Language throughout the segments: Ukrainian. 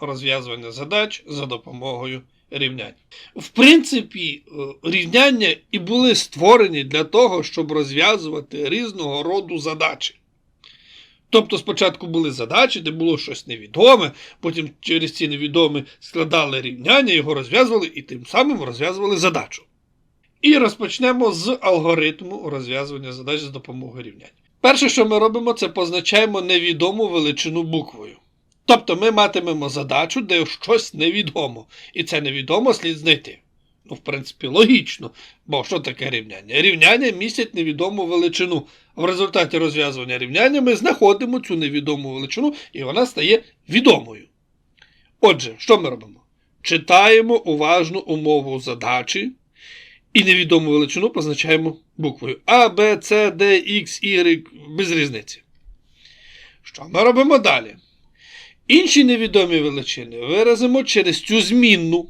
розв'язування задач за допомогою рівнянь. В принципі, е, рівняння і були створені для того, щоб розв'язувати різного роду задачі. Тобто спочатку були задачі, де було щось невідоме, потім через ці невідомі складали рівняння, його розв'язували і тим самим розв'язували задачу. І розпочнемо з алгоритму розв'язування задач за допомогою рівнянь. Перше, що ми робимо, це позначаємо невідому величину буквою. Тобто ми матимемо задачу, де щось невідомо, і це невідомо слід знайти. Ну, в принципі, логічно, бо що таке рівняння? Рівняння містять невідому величину. В результаті розв'язування рівняння ми знаходимо цю невідому величину, і вона стає відомою. Отже, що ми робимо? Читаємо уважно умову задачі і невідому величину позначаємо буквою А, Б, С, Д, Х, Y, без різниці. Що ми робимо далі? Інші невідомі величини виразимо через цю змінну.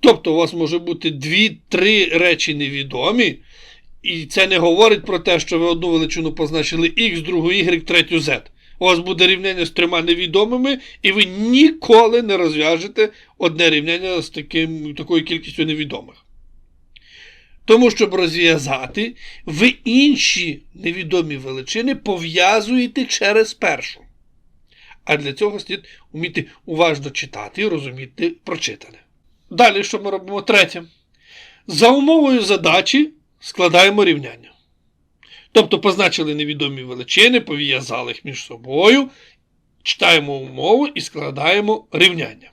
Тобто у вас може бути дві-три речі невідомі, і це не говорить про те, що ви одну величину позначили X, другу Y, третю Z. У вас буде рівняння з трьома невідомими, і ви ніколи не розв'яжете одне рівняння з таким, такою кількістю невідомих. Тому, щоб розв'язати, ви інші невідомі величини пов'язуєте через першу. А для цього слід вміти уважно читати і розуміти прочитане. Далі, що ми робимо? Третє. За умовою задачі складаємо рівняння. Тобто позначили невідомі величини, пов'язали їх між собою, читаємо умову і складаємо рівняння.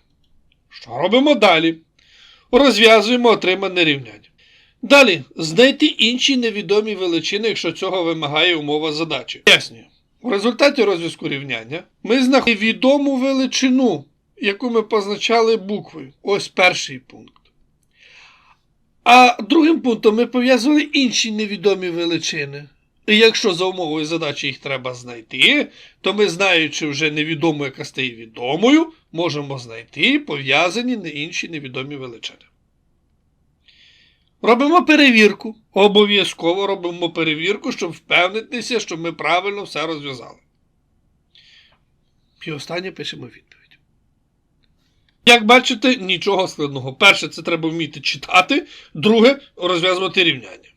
Що робимо далі? Розв'язуємо отримане рівняння. Далі знайти інші невідомі величини, якщо цього вимагає умова задачі. Пояснюю. У результаті розв'язку рівняння ми знаходимо відому величину, яку ми позначали буквою. Ось перший пункт. А другим пунктом ми пов'язували інші невідомі величини. І якщо за умовою задачі їх треба знайти, то ми, знаючи вже невідому, яка стає відомою, можемо знайти пов'язані на інші невідомі величини. Робимо перевірку. Обов'язково робимо перевірку, щоб впевнитися, що ми правильно все розв'язали. І останнє пишемо відповідь. Як бачите, нічого складного. Перше, це треба вміти читати, друге розв'язувати рівняння.